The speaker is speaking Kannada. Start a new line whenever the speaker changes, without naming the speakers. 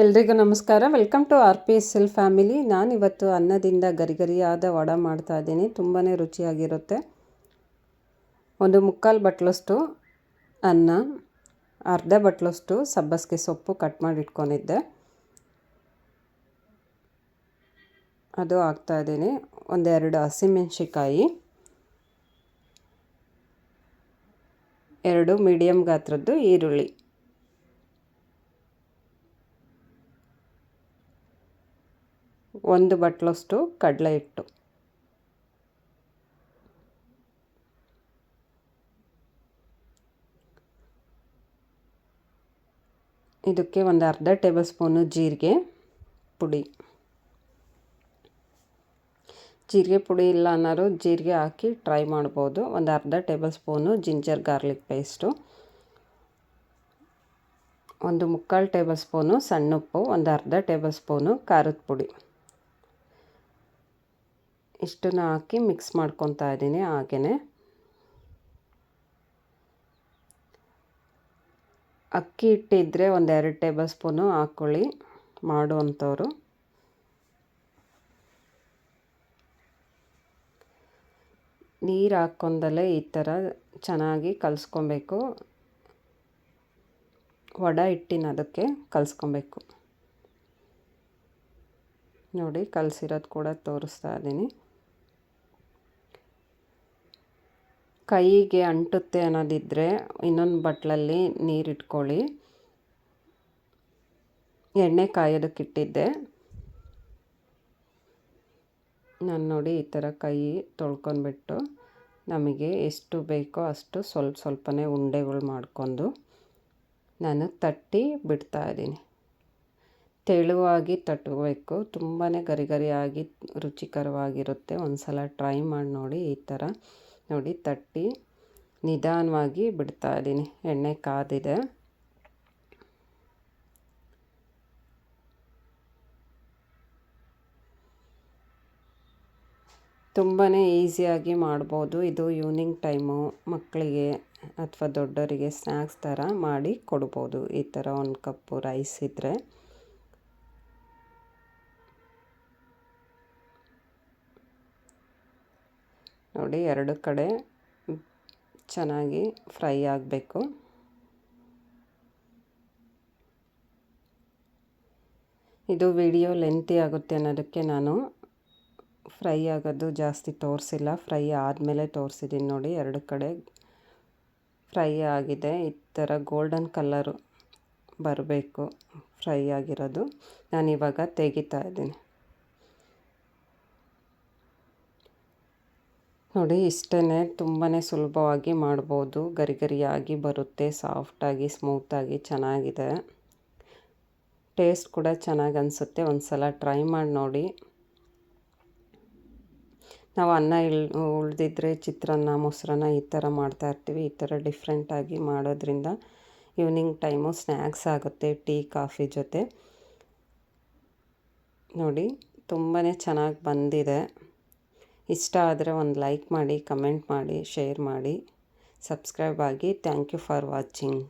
ಎಲ್ರಿಗೂ ನಮಸ್ಕಾರ. Welcome to R P S L family ನಾನಿವತ್ತು ಅನ್ನದಿಂದ ಗರಿಗರಿಯಾದ ವಡ ಮಾಡ್ತಾ ಇದ್ದೀನಿ. ತುಂಬಾ ರುಚಿಯಾಗಿರುತ್ತೆ. ಒಂದು ಮುಕ್ಕಾಲು ಬಟ್ಲಷ್ಟು ಅನ್ನ, ಅರ್ಧ ಬಟ್ಲಷ್ಟು ಸಬ್ಬಸಿಗೆ ಸೊಪ್ಪು ಕಟ್ ಮಾಡಿ ಇಟ್ಕೊಂಡಿದ್ದೆ ಅದು ಹಾಕ್ತಾಯಿದ್ದೀನಿ ಒಂದೆರಡು ಹಸಿಮೆಣ್ಸಿಕಾಯಿ ಎರಡು ಮೀಡಿಯಮ್ ಗಾತ್ರದ್ದು ಈರುಳ್ಳಿ. ಒಂದು ಬಟ್ಲಷ್ಟು ಕಡಲೆ ಹಿಟ್ಟು. ಇದಕ್ಕೆ ಒಂದು ಅರ್ಧ ಟೇಬಲ್ ಸ್ಪೂನು ಜೀರಿಗೆ ಪುಡಿ. ಜೀರಿಗೆ ಪುಡಿ ಇಲ್ಲ ಅನ್ನೋರು ಜೀರಿಗೆ ಹಾಕಿ ಟ್ರೈ ಮಾಡ್ಬೋದು. ಒಂದು ಅರ್ಧ table spoon ginger garlic paste. ಒಂದು ಮುಕ್ಕಾಲು ಟೇಬಲ್ ಸ್ಪೂನು ಸಣ್ಣ ಉಪ್ಪು ಒಂದು ಅರ್ಧ ಟೇಬಲ್ ಸ್ಪೂನು ಖಾರದ ಪುಡಿ. ಇಷ್ಟನ್ನು ಹಾಕಿ ಮಿಕ್ಸ್ ಮಾಡ್ಕೊತಾ ಇದ್ದೀನಿ ಹಾಗೆಯೇ ಅಕ್ಕಿ ಹಿಟ್ಟಿದ್ರೆ ಒಂದು ಎರಡು ಟೇಬಲ್ ಸ್ಪೂನು ಹಾಕ್ಕೊಳ್ಳಿ ಮಾಡುವಂಥವ್ರು. ನೀರು ಹಾಕ್ಕೊಂಡಲ್ಲೇ ಈ ಥರ ಚೆನ್ನಾಗಿ ಕಲಿಸ್ಕೊಬೇಕು. ವಡ ಹಿಟ್ಟಿನ ಅದಕ್ಕೆ ಕಲಿಸ್ಕೊಬೇಕು. ನೋಡಿ ಕಲಸಿರೋದು ಕೂಡ ತೋರಿಸ್ತಾ ಇದ್ದೀನಿ. ಕೈಗೆ ಅಂಟುತ್ತೆ ಅನ್ನೋದಿದ್ದರೆ ಇನ್ನೊಂದು ಬಟ್ಲಲ್ಲಿ ನೀರಿಟ್ಕೊಳ್ಳಿ. ಎಣ್ಣೆ ಕಾಯೋದಕ್ಕಿಟ್ಟಿದ್ದೆ ನಾನು ನೋಡಿ ಈ ಥರ ಕೈ ತೊಳ್ಕೊಂಡ್ಬಿಟ್ಟು ನಮಗೆ ಎಷ್ಟು ಬೇಕೋ ಅಷ್ಟು ಸ್ವಲ್ಪ ಸ್ವಲ್ಪನೇ ಉಂಡೆಗಳು ಮಾಡಿಕೊಂಡು ನಾನು ತಟ್ಟಿ ಬಿಡ್ತಾ ಇದ್ದೀನಿ. ತೆಳುವಾಗಿ ತಟ್ಟಬೇಕು ತುಂಬಾ ಗರಿ ಗರಿಯಾಗಿ ರುಚಿಕರವಾಗಿರುತ್ತೆ. ಒಂದು ಸಲ ಟ್ರೈ ಮಾಡಿ ನೋಡಿ ಈ ಥರ. ನೋಡಿ, ತಟ್ಟಿ ನಿಧಾನವಾಗಿ ಬಿಡ್ತಾ ಇದ್ದೀನಿ. ಎಣ್ಣೆ ಕಾದಿದೆ. ತುಂಬಾ ಈಸಿಯಾಗಿ ಮಾಡ್ಬೋದು. ಇದು ಈವ್ನಿಂಗ್ ಟೈಮು. ಮಕ್ಕಳಿಗೆ ಅಥವಾ ದೊಡ್ಡವರಿಗೆ ಸ್ನ್ಯಾಕ್ಸ್ ಥರ ಮಾಡಿ ಕೊಡ್ಬೋದು. ಈ ಥರ ಒಂದು ಕಪ್ಪು ರೈಸ್ ಇದ್ದರೆ ನೋಡಿ ಎರಡು ಕಡೆ ಚೆನ್ನಾಗಿ ಫ್ರೈ ಆಗಬೇಕು. ಇದು ವಿಡಿಯೋ ಲೆಂತಿ ಆಗುತ್ತೆ ಅನ್ನೋದಕ್ಕೆ ನಾನು ಫ್ರೈ ಆಗೋದು ಜಾಸ್ತಿ ತೋರಿಸಿಲ್ಲ. ಫ್ರೈ ಆದಮೇಲೆ ತೋರಿಸಿದ್ದೀನಿ ನೋಡಿ, ಎರಡು ಕಡೆ ಫ್ರೈ ಆಗಿದೆ. ಈ ಥರ ಗೋಲ್ಡನ್ ಕಲರು ಬರಬೇಕು ಫ್ರೈ ಆಗಿರೋದು. ನಾನಿವಾಗ ತೆಗಿತಾ ಇದ್ದೀನಿ. ನೋಡಿ ಇಷ್ಟೇ ತುಂಬಾ ಸುಲಭವಾಗಿ ಮಾಡ್ಬೋದು. ಗರಿ ಗರಿಯಾಗಿ ಬರುತ್ತೆ, ಸಾಫ್ಟಾಗಿ, ಸ್ಮೂತಾಗಿ, ಚೆನ್ನಾಗಿದೆ. ಟೇಸ್ಟ್ ಕೂಡ ಚೆನ್ನಾಗಿ ಅನಿಸುತ್ತೆ. ಒಂದು ಸಲ ಟ್ರೈ ಮಾಡಿ ನೋಡಿ. ನಾವು ಅನ್ನ ಇಳ್, ಉಳಿದಿದ್ರೆ ಚಿತ್ರಾನ್ನ, ಮೊಸರನ್ನ ಈ ಥರ ಮಾಡ್ತಾಯಿರ್ತೀವಿ ಈ ಥರ ಡಿಫ್ರೆಂಟಾಗಿ ಮಾಡೋದ್ರಿಂದ ಈವ್ನಿಂಗ್ ಟೈಮು ಸ್ನ್ಯಾಕ್ಸ್ ಆಗುತ್ತೆ, ಟೀ, ಕಾಫಿ ಜೊತೆ. ನೋಡಿ ತುಂಬಾ ಚೆನ್ನಾಗಿ ಬಂದಿದೆ. ಇಷ್ಟ ಆದರೆ ಒಂದು ಲೈಕ್ ಮಾಡಿ, ಕಮೆಂಟ್ ಮಾಡಿ, ಶೇರ್ ಮಾಡಿ. ಸಬ್ಸ್ಕ್ರೈಬ್ ಆಗಿ. Thank you for watching.